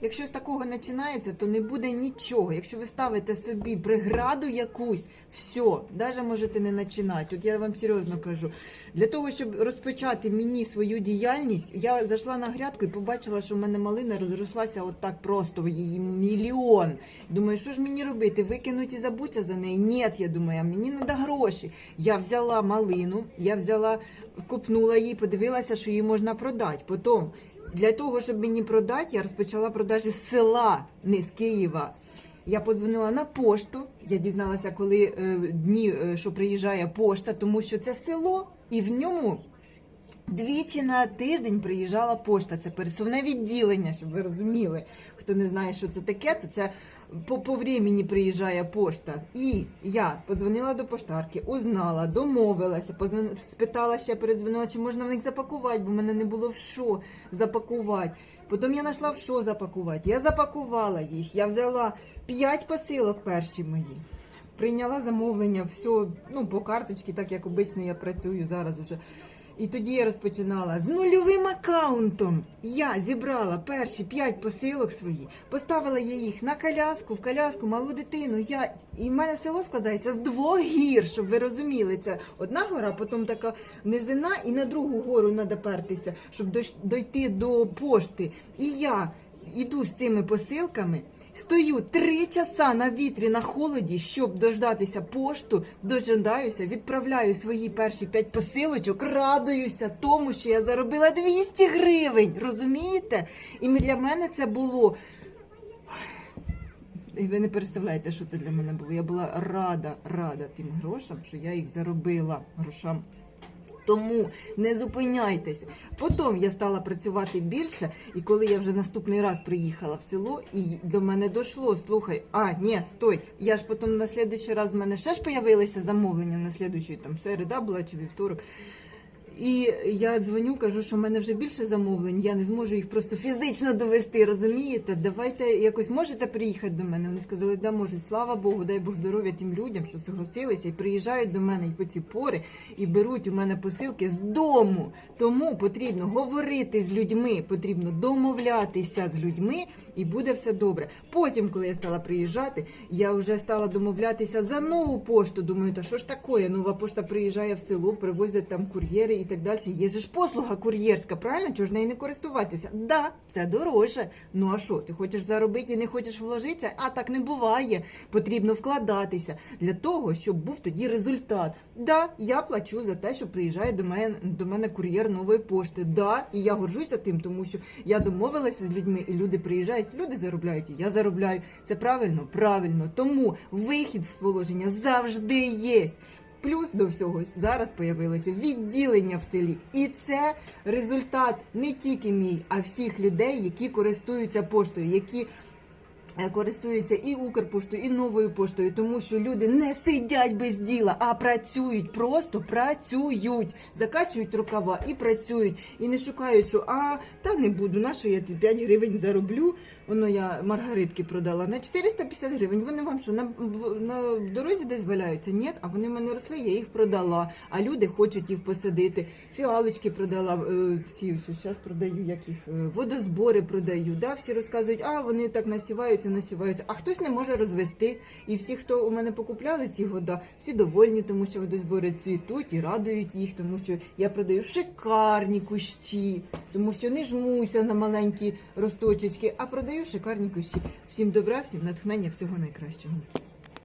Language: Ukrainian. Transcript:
Якщо з такого починається, то не буде нічого. Якщо ви ставите собі преграду якусь, все, навіть можете не починати. От я вам серйозно кажу. Для того, щоб розпочати мені свою діяльність, я зайшла на грядку і побачила, що в мене малина розрослася от так просто, її мільйон. Думаю, що ж мені робити? Викинуть і забуться за неї? Ні, я думаю, мені треба гроші. Я взяла малину, я взяла, купнула її, подивилася, що її можна продати. Потім для того, щоб мені продати, я розпочала продажі з села, не з Києва. Я подзвонила на пошту. Я дізналася, коли е, дні, е, що приїжджає пошта, тому що це село, і в ньому двічі на тиждень приїжджала пошта. Це пересувне відділення, щоб ви розуміли. Хто не знає, що це таке, то це по, по времені приїжджає пошта. І я подзвонила до поштарки, узнала, домовилася, позвон... спитала ще передзвонила, чи можна в них запакувати, бо в мене не було в що запакувати. Потім я знайшла в що запакувати. Я запакувала їх. Я взяла 5 посилок перші мої. Прийняла замовлення, все ну, по карточці, так як обично я працюю зараз уже. І тоді я розпочинала з нульовим аккаунтом. Я зібрала перші п'ять посилок свої, поставила я їх на коляску, в коляску, малу дитину. Я і в мене село складається з двох гір, щоб ви розуміли. Це одна гора, потім така низина, і на другу гору треба пертися, щоб дойти до пошти. І я іду з цими посилками. Стою три часа на вітрі на холоді, щоб дождатися пошту, дожидаюся, відправляю свої перші п'ять посилочок, радуюся тому, що я заробила 200 гривень. Розумієте? І для мене це було. І ви не представляєте, що це для мене було. Я була рада, рада тим грошам, що я їх заробила грошам. Тому не зупиняйтеся. Потім я стала працювати більше, і коли я вже наступний раз приїхала в село, і до мене дійшло, слухай, а ні, стой. Я ж потім на слідуючий раз в мене ще ж появилися замовлення на слідуючий, там середа була чи вівторок. І я дзвоню, кажу, що в мене вже більше замовлень, я не зможу їх просто фізично довести, розумієте? Давайте якось можете приїхати до мене. Вони сказали, да, можуть. Слава Богу, дай Бог здоров'я тим людям, що согласилися і приїжджають до мене і по ці пори і беруть у мене посилки з дому. Тому потрібно говорити з людьми, потрібно домовлятися з людьми, і буде все добре. Потім, коли я стала приїжджати, я вже стала домовлятися за нову пошту. Думаю, та що ж таке? Нова пошта приїжджає в село, привозять там кур'єри і так далі. Є ж послуга кур'єрська, правильно? Чого ж нею не користуватися? Да, це дорожче. Ну а що? Ти хочеш заробити і не хочеш вложитися? А так не буває. Потрібно вкладатися для того, щоб був тоді результат. Да, я плачу за те, що приїжджає до мене до мене кур'єр нової пошти. Да, і я горжуся тим, тому що я домовилася з людьми, і люди приїжджають, люди заробляють, і я заробляю. Це правильно, правильно. Тому вихід з положення завжди є. Плюс до всього зараз появилося відділення в селі, і це результат не тільки мій, а всіх людей, які користуються поштою, які користуються і Укрпоштою, і новою поштою, тому що люди не сидять без діла, а працюють, просто працюють, закачують рукава і працюють, і не шукають, що а та не буду, на що я ті 5 гривень зароблю. Воно я маргаритки продала на 450 гривень. Вони вам що на, на дорозі десь валяються? Ні, а вони в мене росли, я їх продала. А люди хочуть їх посадити. Фіалочки продала, е, ці що зараз продаю, як їх е, водозбори продаю. Да? Всі розказують, а вони так насіваються, насіваються. А хтось не може розвести. І всі, хто у мене покупляли ці года, всі довольні, тому що водозбори цвітуть і радують їх, тому що я продаю шикарні кущі, тому що не жмуся на маленькі росточечки, а продаю шикарні кущі. Всім добра, всім натхнення, всього найкращого.